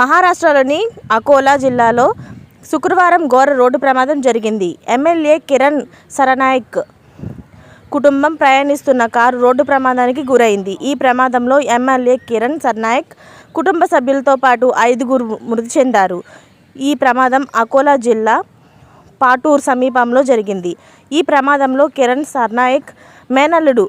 మహారాష్ట్రలోని అకోలా జిల్లాలో శుక్రవారం ఘోర రోడ్డు ప్రమాదం జరిగింది. ఎమ్మెల్యే కిరణ్ సరనాయక్ కుటుంబం ప్రయాణిస్తున్న కారు రోడ్డు ప్రమాదానికి గురైంది. ఈ ప్రమాదంలో ఎమ్మెల్యే కిరణ్ సర్నాయక్ కుటుంబ సభ్యులతో పాటు ఐదుగురు మృతి చెందారు. ఈ ప్రమాదం అకోలా జిల్లా పాటూర్ సమీపంలో జరిగింది. ఈ ప్రమాదంలో కిరణ్ సర్నాయక్ మేనల్లుడు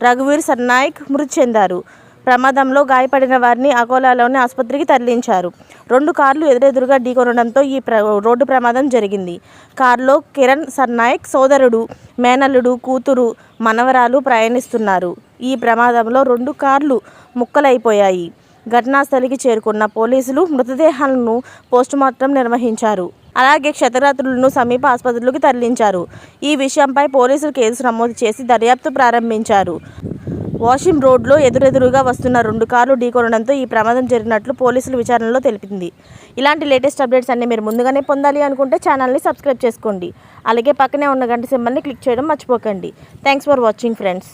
రఘువీర్ సర్నాయక్ మృతి చెందారు. ప్రమాదంలో గాయపడిన వారిని అకోలాలోని ఆసుపత్రికి తరలించారు. రెండు కార్లు ఎదురెదురుగా ఢీకొనడంతో ఈ ప్ర రోడ్డు ప్రమాదం జరిగింది. కారులో కిరణ్ సర్నాయక్ సోదరుడు మేనల్లుడు కూతురు మనవరాలు ప్రయాణిస్తున్నారు. ఈ ప్రమాదంలో రెండు కార్లు ముక్కలైపోయాయి. ఘటనాస్థలికి చేరుకున్న పోలీసులు మృతదేహాలను పోస్టుమార్టం నిర్వహించారు. అలాగే క్షతగాత్రులను సమీప ఆసుపత్రులకు తరలించారు. ఈ విషయంపై పోలీసులు కేసు నమోదు చేసి దర్యాప్తు ప్రారంభించారు. వాషిం రోడ్లో ఎదురెదురుగా వస్తున్న రెండు కార్లు ఢీకొనడంతో ఈ ప్రమాదం జరిగినట్లు పోలీసులు విచారణలో తెలిపింది. ఇలాంటి లేటెస్ట్ అప్డేట్స్ అన్ని మీరు ముందుగానే పొందాలి అనుకుంటే ఛానల్ని సబ్స్క్రైబ్ చేసుకోండి. అలాగే పక్కనే ఉన్న గంట సింబల్ని క్లిక్ చేయడం మర్చిపోకండి. Thanks for watching friends.